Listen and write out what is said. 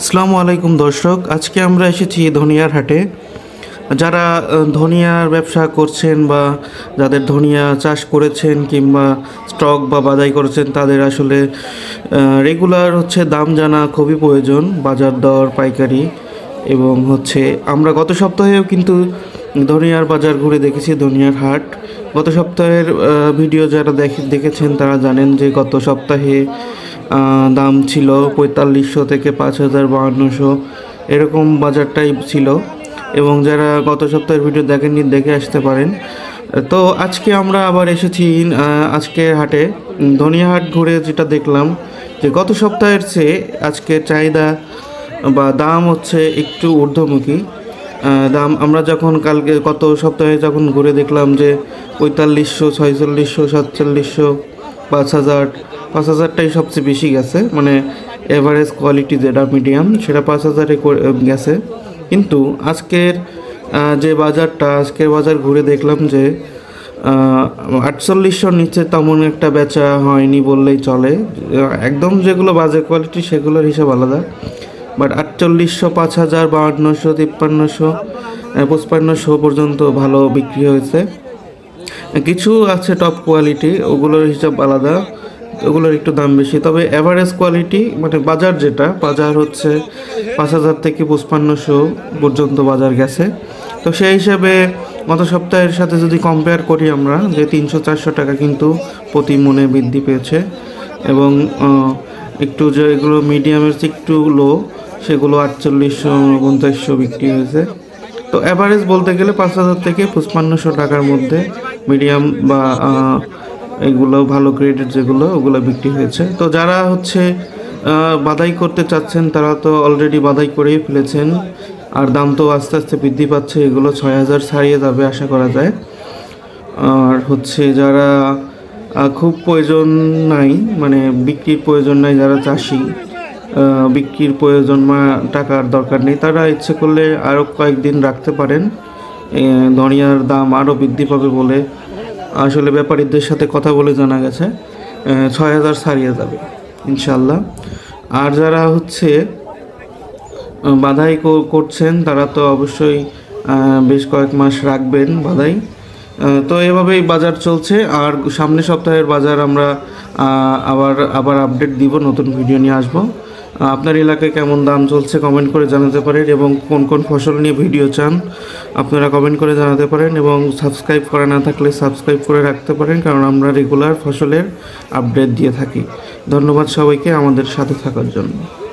আসসালামু আলাইকুম দর্শক, আজকে আমরা এসেছি ধনিয়ার হাটে। যারা ধনিয়ার ব্যবসা করছেন বা যাদের ধনিয়া চাষ করেছেন কিংবা স্টক বা বাদাই করেছেন, তাদের আসলে রেগুলার হচ্ছে দাম জানা খুবই প্রয়োজন, বাজার দর, পাইকারি এবং হচ্ছে, আমরা গত সপ্তাহেও কিন্তু ধনিয়ার বাজার ঘুরে দেখেছি, ধনিয়ার হাট। গত সপ্তাহের ভিডিও যারা দেখে, দেখেছেন তারা জানেন যে গত সপ্তাহে দাম ছিল পঁয়তাল্লিশশো থেকে পাঁচ হাজার বাহান্নশো। এরকম বাজারটাই ছিল। এবং যারা গত সপ্তাহের ভিডিও দেখেননি দেখে আসতে পারেন। তো আজকে আমরা আবার এসেছি আজকের হাটে। উম, ধনিয়া হাট ঘুরে যেটা দেখলাম যে গত সপ্তাহের চেয়ে আজকে চাহিদা বা দাম হচ্ছে একটু ঊর্ধ্বমুখী। দাম আমরা যখন কালকে গত সপ্তাহে যখন ঘুরে দেখলাম যে পঁয়তাল্লিশশো ছয়চল্লিশশো সাতচল্লিশশো পাঁচ হাজার পাঁচ হাজারটাই সবচেয়ে বেশি গেছে। মানে এভারেজ কোয়ালিটি যেটা মিডিয়াম সেটা পাঁচ হাজারে গেছে। কিন্তু আজকের যে বাজারটা, আজকের বাজার ঘুরে দেখলাম যে আটচল্লিশশোর নিচে তেমন একটা বেচা হয়নি বললেই চলে। একদম যেগুলো বাজে কোয়ালিটি সেগুলোর হিসাব আলাদা। বাট আটচল্লিশশো, পাঁচ হাজার, বাহান্নশো, তিপ্পান্নশো পঁচপান্নশো পর্যন্ত ভালো বিক্রি হয়েছে। কিছু আছে টপ কোয়ালিটি ওগুলোর হিসাব আলাদা। ওগুলোর একটু দাম বেশি। তবে অ্যাভারেজ কোয়ালিটি মানে বাজার যেটা, বাজার হচ্ছে পাঁচ হাজার থেকে পঁচপান্নশো পর্যন্ত বাজার গেছে। তো সেই হিসাবে গত সপ্তাহের সাথে যদি কম্পেয়ার করি আমরা, যে তিনশো চারশো টাকা কিন্তু প্রতি মনে বৃদ্ধি পেয়েছে এবং একটু যে এগুলো মিডিয়ামের একটু লো সেগুলো আটচল্লিশশো উনত্রিশশো বিক্রি হয়েছে। তো অ্যাভারেজ বলতে গেলে পাঁচ হাজার থেকে পঁচপান্নশো টাকার মধ্যে মিডিয়াম বা এগুলো ভালো গ্রেডের যেগুলো, ওগুলো বিক্রি হয়েছে। তো যারা হচ্ছে বাদাই করতে চাচ্ছেন, তারা তো অলরেডি বাদাই করেই ফেলেছেন। আর দাম তো আস্তে আস্তে বৃদ্ধি পাচ্ছে, এগুলো ছয় হাজার ছাড়িয়ে যাবে আশা করা যায়। আর হচ্ছে যারা খুব প্রয়োজন নাই মানে বিক্রির প্রয়োজন নাই, যারা চাষি বিক্রির প্রয়োজন বা টাকার দরকার নেই, তারা ইচ্ছে করলে আরও কয়েকদিন রাখতে পারেন। ধনিয়ার দাম আরও বৃদ্ধি পাবে বলে আসলে ব্যাপারীদের সাথে কথা বলে জানা গেছে ছয় হাজার ছাড়িয়ে যাবে ইনশাল্লাহ আর যারা হচ্ছে বাধাই করছেন, তারা তো অবশ্যই বেশ কয়েক মাস রাখবেন বাধাই। তো এভাবেই বাজার চলছে, আর সামনের সপ্তাহের বাজার আমরা আবার আবার আপডেট দিব, নতুন ভিডিও নিয়ে আসব। আপনার এলাকায় কেমন দাম চলছে কমেন্ট করে জানাতে পারেন এবং কোন কোন ফসল নিয়ে ভিডিও চান, আপনারা কমেন্ট করে জানাতে পারেন এবং সাবস্ক্রাইব করা না থাকলে সাবস্ক্রাইব করে রাখতে পারেন কারণ আমরা রেগুলার ফসলের আপডেট দিয়ে থাকি। ধন্যবাদ সবাইকে আমাদের সাথে থাকার জন্য।